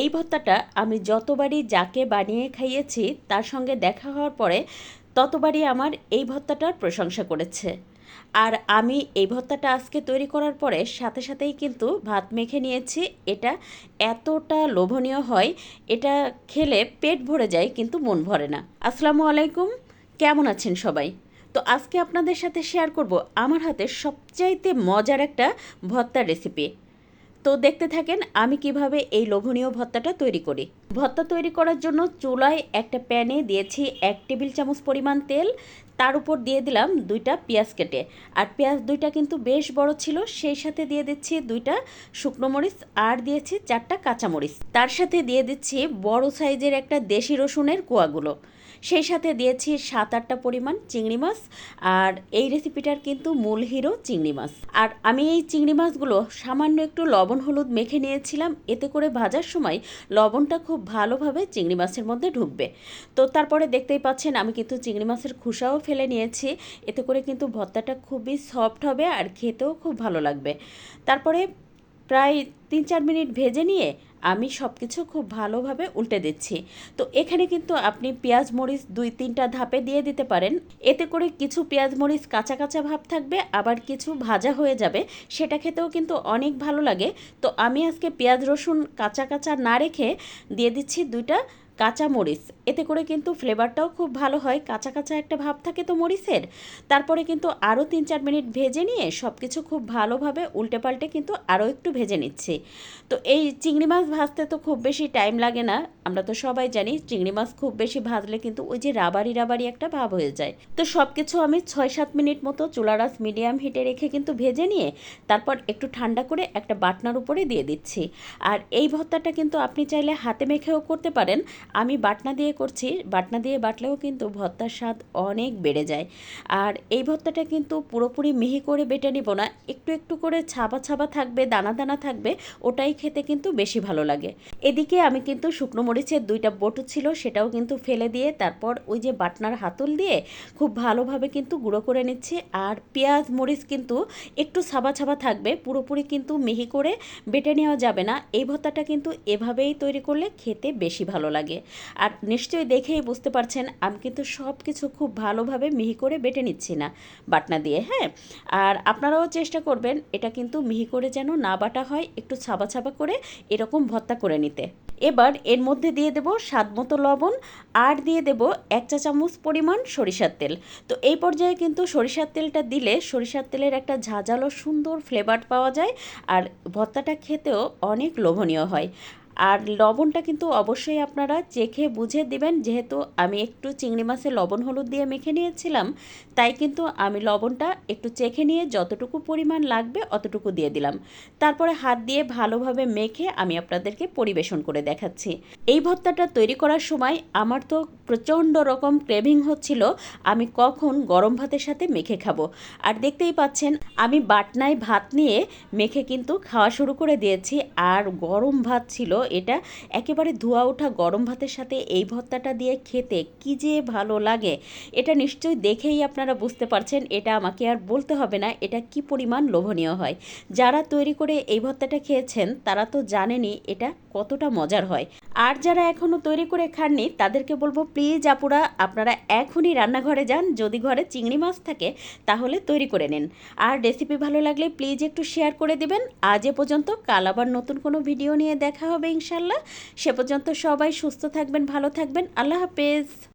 এই ভর্তাটা আমি যতবারই যাকে বানিয়ে খাইয়েছি, তার সঙ্গে দেখা হওয়ার পরে ততবারই আমার এই ভর্তাটার প্রশংসা করেছে। আর আমি এই ভর্তাটা আজকে তৈরি করার পরে সাথে সাথেই কিন্তু ভাত মেখে নিয়েছি। এটা এতটা লোভনীয় হয়, এটা খেলে পেট ভরে যায় কিন্তু মন ভরে না। আসসালামু আলাইকুম, কেমন আছেন সবাই? তো আজকে আপনাদের সাথে শেয়ার করব আমার হাতে সবচাইতে মজার একটা ভর্তার রেসিপি তো দেখতে থাকেন আমি কীভাবে এই লোভনীয় ভর্তাটা তৈরি করি। ভর্তা তৈরি করার জন্য চুলায় একটা প্যানে দিয়েছি এক টেবিল চামচ পরিমাণ তেল, তার উপর দিয়ে দিলাম দুইটা পেঁয়াজ কেটে। আর পেঁয়াজ দুইটা কিন্তু বেশ বড় ছিল, সেই সাথে দিয়ে দিচ্ছি দুইটা শুকনো মরিচ আর দিয়েছি চারটা কাঁচামরিচ তার সাথে দিয়ে দিচ্ছি বড় সাইজের একটা দেশি রসুনের কোয়াগুলো। সেই সাথে দিয়েছি সাত আটটা পরিমাণ চিংড়ি মাছ, আর এই রেসিপিটার কিন্তু মূল হিরো চিংড়ি মাছ। আর আমি এই চিংড়ি মাছগুলো সামান্য একটু লবণ, হলুদ মেখে নিয়েছিলাম, এতে করে ভাজার সময় লবণটা খুব ভালোভাবে চিংড়ি মাছের মধ্যে ঢুকবে। তো তারপরে দেখতেই পাচ্ছেন, আমি কিন্তু চিংড়ি মাছের খোসাও ফেলে নিয়েছি, এতে করে কিন্তু ভর্তাটা খুবই সফট হবে আর খেতেও খুব ভালো লাগবে। তারপরে প্রায় তিন চার মিনিট ভেজে নিয়ে আমি সব কিছু খুব ভালোভাবে উল্টে দিচ্ছি। তো এখানে কিন্তু আপনি পেঁয়াজ, মরিচ দুই তিনটা ধাপে দিয়ে দিতে পারেন। এতে করে কিছু পেঁয়াজ, মরিচ কাঁচা কাঁচা ভাব থাকবে, আবার কিছু ভাজা হয়ে যাবে। সেটা খেতেও কিন্তু অনেক ভালো লাগে। তো আমি আজকে পেঁয়াজ, রসুন কাঁচা কাঁচা না রেখে দিয়ে দিচ্ছি দুইটা কাঁচা মরিচ এতে করে কিন্তু ফ্লেভারটাও খুব ভালো হয়, কাঁচা কাঁচা একটা ভাব থাকে তো মরিচের। তারপরে কিন্তু আরও তিন চার মিনিট ভেজে নিয়ে সব কিছু খুব ভালোভাবে উল্টে পাল্টে কিন্তু আরও একটু ভেজে নিচ্ছি। তো এই চিংড়ি মাছ ভাজতে তো খুব বেশি টাইম লাগে না, আমরা তো সবাই জানি চিংড়ি মাছ খুব বেশি ভাজলে কিন্তু ওই যে রাবারি রাবারি একটা ভাব হয়ে যায়। তো সব কিছু আমি ছয় সাত মিনিট মতো চুলারাস মিডিয়াম হিটে রেখে কিন্তু ভেজে নিয়ে তারপর একটু ঠান্ডা করে একটা বাটনার উপরে দিয়ে দিচ্ছি। আর এই ভর্তাটা কিন্তু আপনি চাইলে হাতে মেখেও করতে পারেন আমি বাটনা দিয়ে করছি, বাটনা দিয়ে বাটলেও কিন্তু ভর্তার স্বাদ অনেক বেড়ে যায়। আর এই ভর্তাটা কিন্তু পুরোপুরি মিহি করে বেটে নিব না, একটু একটু করে ছাবা ছাবা থাকবে, দানা দানা থাকবে, ওটাই খেতে কিন্তু বেশি ভালো লাগে। এদিকে আমি কিন্তু শুকনো মরিচের দুইটা বটু ছিল, সেটাও কিন্তু ফেলে দিয়ে তারপর ওই যে বাটনার হাতল দিয়ে খুব ভালোভাবে কিন্তু গুঁড়ো করে নিচ্ছি। আর পেঁয়াজ, মরিচ কিন্তু একটু ছাবা ছাবা থাকবে, পুরোপুরি কিন্তু মিহি করে বেটে নেওয়া যাবে না। এই ভর্তাটা কিন্তু এভাবেই তৈরি করলে খেতে বেশি ভালো লাগে। আর নিশ্চয়ই দেখেই বুঝতে পারছেন, আমি কিন্তু সব কিছু খুব ভালোভাবে মিহি করে বেটে নিচ্ছি না বাটনা দিয়ে হ্যাঁ? আর আপনারাও চেষ্টা করবেন, এটা কিন্তু মিহি করে যেন না বাটা হয়, একটু ছাবা ছাবা করে এরকম ভর্তা করে নিতে। এবার এর মধ্যে দিয়ে দেব স্বাদ মতো লবণ আর দিয়ে দেব এক চা চামচ পরিমাণ সরিষার তেল। তো এই পর্যায়ে কিন্তু সরিষার তেলটা দিলে সরিষার তেলের একটা ঝাঁঝালো সুন্দর ফ্লেভার পাওয়া যায় আর ভর্তাটা খেতেও অনেক লোভনীয় হয়। আর লবণটা কিন্তু অবশ্যই আপনারা চেখে বুঝে দিবেন। যেহেতু আমি একটু চিংড়ি মাছে লবণ হলুদ দিয়ে মেখে নিয়েছিলাম, তাই কিন্তু আমি লবণটা একটু চেখে নিয়ে যতটুকু পরিমাণ লাগবে অতটুকু দিয়ে দিলাম। তারপরে হাত দিয়ে ভালোভাবে মেখে আমি আপনাদেরকে পরিবেশন করে দেখাচ্ছি। এই ভর্তাটা তৈরি করার সময় আমার তো প্রচণ্ড রকম ক্রেভিং হচ্ছিল, আমি কখন গরম ভাতের সাথে মেখে খাব। আর দেখতেই পাচ্ছেন, আমি বাটনায় ভাত নিয়ে মেখে কিন্তু খাওয়া শুরু করে দিয়েছি, আর গরম ভাত ছিল এটা একেবারে ধোয়া ওঠা গরম ভাতের সাথে এই ভর্তাটা দিয়ে খেতে কি যে ভালো লাগে, এটা নিশ্চয়ই দেখেই আপনারা বুঝতে পারছেন, এটা আমাকে আর বলতে হবে না, এটা কি পরিমাণ লোভনীয় হয়। যারা তৈরি করে এই ভর্তাটা খেয়েছেন, তারা তো জানেনই এটা কতটা মজার হয়। আর যারা এখনও তৈরি করে খাননি, তাদেরকে বলব প্লিজ আপুরা, আপনারা এখনই রান্নাঘরে যান, যদি ঘরে চিংড়ি মাছ থাকে, তাহলে তৈরি করে নেন। আর রেসিপি ভালো লাগলে প্লিজ একটু শেয়ার করে দিবেন। আজ এ পর্যন্ত, কাল আবার নতুন কোনো ভিডিও নিয়ে দেখা হবে। ইনশাল্লাহ সে পর্যন্ত সবাই সুস্থ থাকবেন ভালো থাকবেন। আল্লাহ হাফেজ।